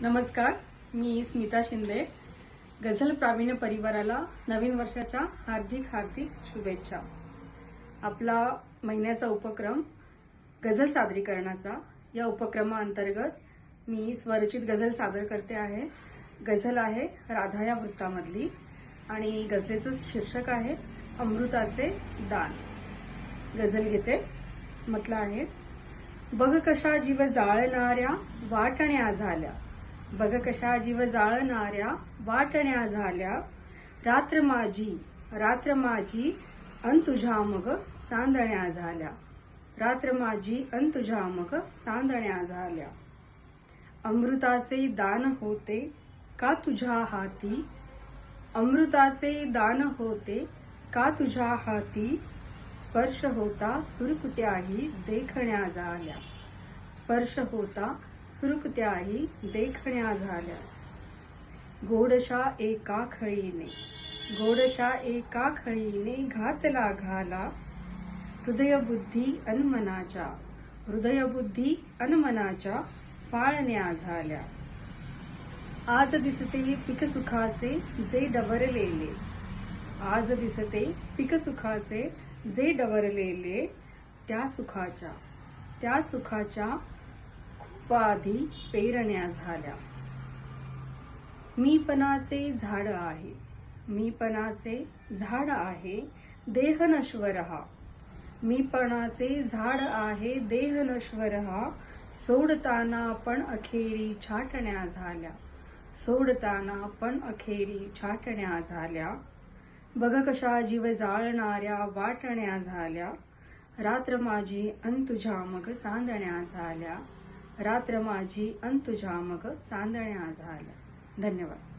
नमस्कार मी स्मिता शिंदे. गझल प्रावीण्य परिवाराला नवीन वर्षाच्या हार्दिक हार्दिक शुभेच्छा. आपला महिन्याचा उपक्रम गझल सादरीकरणाचा. या उपक्रमाअंतर्गत मी स्वरचित गझल सादर करते आहे. गझल आहे राधा या वृत्तामधली आणि गझलेचं शीर्षक आहे अमृताचे दान. गझल घेते म्हटलं आहे. बघ कशा जीव जाळणाऱ्या वाटण्या झाल्या बघ कशा जीव जाळणाऱ्या वाटण्या झाल्या. रात्र माझी रात्र माझी अन तुझ्या मग चांदण्या झाल्या. रात्र माझी अन तुझ्या मग चांदण्या झाल्या. अमृताचे दान होते का तुझ्या हाती? अमृताचे दान होते का तुझ्या हाती? स्पर्श होता सुरकुत्याही देखण्या झाल्या. स्पर्श होता सुरुकत्याही देखण्या झाल्या. गोडशा एका खळीने गोडशा एका खळीने घातला घाला. हृदयबुद्धी अनमनाच्या हृदयबुद्धी अनमनाच्या फाळण्या झाल्या. आज दिसते पिकसुखाचे जे डबरलेले आज दिसते पिकसुखाचे जे डवरलेले. त्या सुखाच्या त्या सुखाच्या उपाधी पेरण्या झाल्या. मीपणाचे झाड आहे. मीपणाचे झाड आहे देह नश्वर हा. मीपणाचे झाड आहे देह नश्वर हा. सोडताना पण अखेरी छाटण्या झाल्या. सोडताना पण अखेरी छाटण्या झाल्या. बघ कशा जीव जाळणाऱ्या वाटण्या झाल्या. रात्र माझी अन तुझ्या मग चांदण्या झाल्या. रात्र माझी अन तुझ्या मग चांदण्या झाल्या. धन्यवाद.